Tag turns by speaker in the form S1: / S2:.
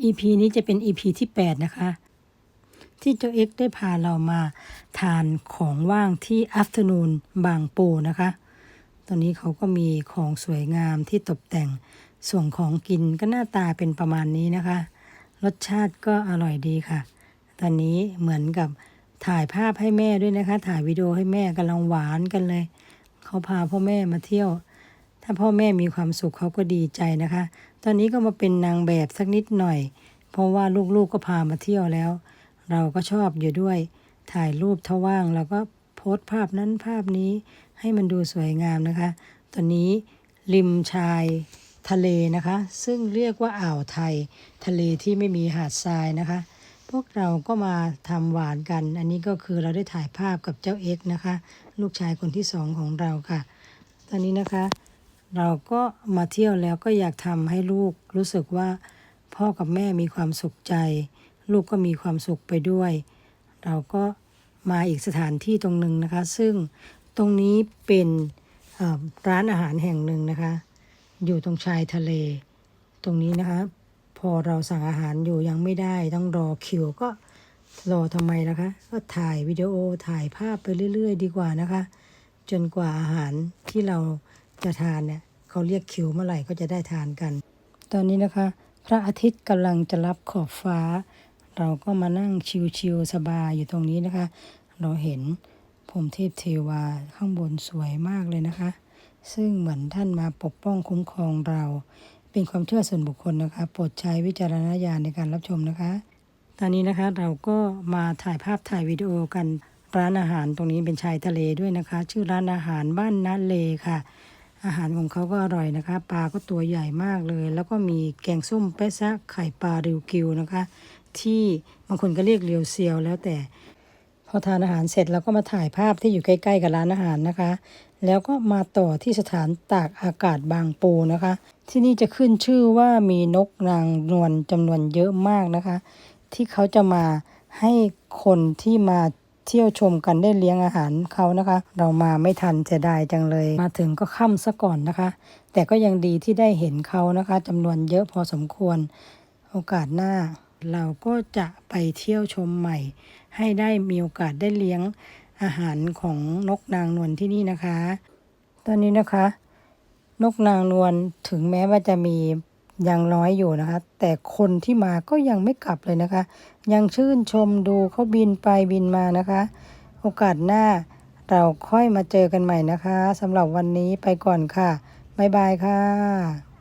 S1: EP นี้จะเป็น EP ที่ 8 นะคะ ที่เจ้าเอ็กได้พาเรามาทานของว่างที่ Afternoon บางปูนะคะ ตอนนี้เขาก็มีของสวยงามที่ตกแต่ง ส่วนของกินก็หน้าตาเป็นประมาณนี้นะคะ รสชาติก็อร่อยดีค่ะ ตอนนี้เหมือนกับถ่ายภาพให้แม่ด้วยนะคะ ถ่ายวิดีโอให้แม่กำลังหวานกันเลย เขาพาพ่อแม่มาเที่ยว ถ้าพ่อแม่มีความสุขเขาก็ดีใจนะคะ ตอนนี้ก็มาเป็นนางแบบสักนิดหน่อย เพราะว่าลูกๆก็พามาเที่ยวแล้ว เราก็ชอบอยู่ด้วย ถ่ายรูปถ้าว่างเราก็โพสต์ภาพนั้นภาพนี้ให้มันดูสวยงามนะคะ ตอนนี้ริมชายทะเลนะคะ ซึ่งเรียกว่าอ่าวไทย ทะเลที่ไม่มีหาดทรายนะคะ พวกเราก็มาทำหวานกัน อันนี้ก็คือเราได้ถ่ายภาพกับเจ้าเอ็กนะคะ ลูกชายคนที่สองของเราค่ะ ตอนนี้นะคะ เราก็มาเที่ยวแล้วก็อยากทำให้ลูกรู้สึกว่าพ่อกับแม่มีความสุขใจ ลูกก็มีความสุขไปด้วย เราก็มาอีกสถานที่ตรงหนึ่งนะคะ ซึ่งตรงนี้เป็นร้านอาหารแห่งหนึ่งนะคะ อยู่ตรงชายทะเล ตรงนี้นะคะ พอเราสั่งอาหารอยู่ยังไม่ได้ต้องรอคิวก็รอทำไมล่ะคะ ก็ถ่ายวิดีโอถ่ายภาพไปเรื่อย ๆ ดีกว่านะคะ จนกว่าอาหารที่เรา จะทานเนี่ยเขาเรียกคิวเมื่อไหร่ก็จะได้ทานกัน ตอนนี้นะคะ พระอาทิตย์กำลังจะรับขอบฟ้า เราก็มานั่งชิวๆสบายอยู่ตรงนี้นะคะ เราเห็นผมเทพเทวาข้างบนสวยมากเลยนะคะ ซึ่งเหมือนท่านมาปกป้องคุ้มครองเรา เป็นความเชื่อส่วนบุคคลนะคะ โปรดใช้วิจารณญาณในการรับชมนะคะ ตอนนี้นะคะเราก็มาถ่ายภาพถ่ายวิดีโอกันร้านอาหารตรงนี้เป็นชายทะเลด้วยนะคะ ชื่อร้านอาหารบ้านนาเลค่ะ อาหารของเขาก็อร่อยนะคะ ปลาก็ตัวใหญ่มากเลย แล้วก็มีแกงส้มเปะซะไข่ปลาริวกิวนะคะ ที่บางคนก็เรียกเรียวเซียวแล้วแต่ พอทานอาหารเสร็จเราก็มาถ่ายภาพที่อยู่ใกล้ๆกับร้านอาหารนะคะ แล้วก็มาต่อที่สถานตากอากาศบางปูนะคะ ที่นี่จะขึ้นชื่อว่ามีนกนางนวลจำนวนเยอะมากนะคะ ที่เขาจะมาให้คนที่มา เที่ยวชมกันได้เลี้ยงอาหารเขานะคะ เรามาไม่ทันเสียดายจังเลย มาถึงก็ค่ำซะก่อนนะคะ แต่ก็ยังดีที่ได้เห็นเขานะคะจำนวนเยอะพอสมควร โอกาสหน้า เราก็จะไปเที่ยวชมใหม่ ให้ได้มีโอกาสได้เลี้ยงอาหารของนกนางนวลที่นี่นะคะ ตอนนี้นะคะ นกนางนวลถึงแม้ว่าจะมี ยังน้อยอยู่นะคะ แต่คนที่มาก็ยังไม่กลับเลยนะคะ ยังชื่นชมดูเขาบินไปบินมานะคะ โอกาสหน้าเราค่อยมาเจอกันใหม่นะคะสำหรับวันนี้ไปก่อนค่ะ บ๊ายบายค่ะ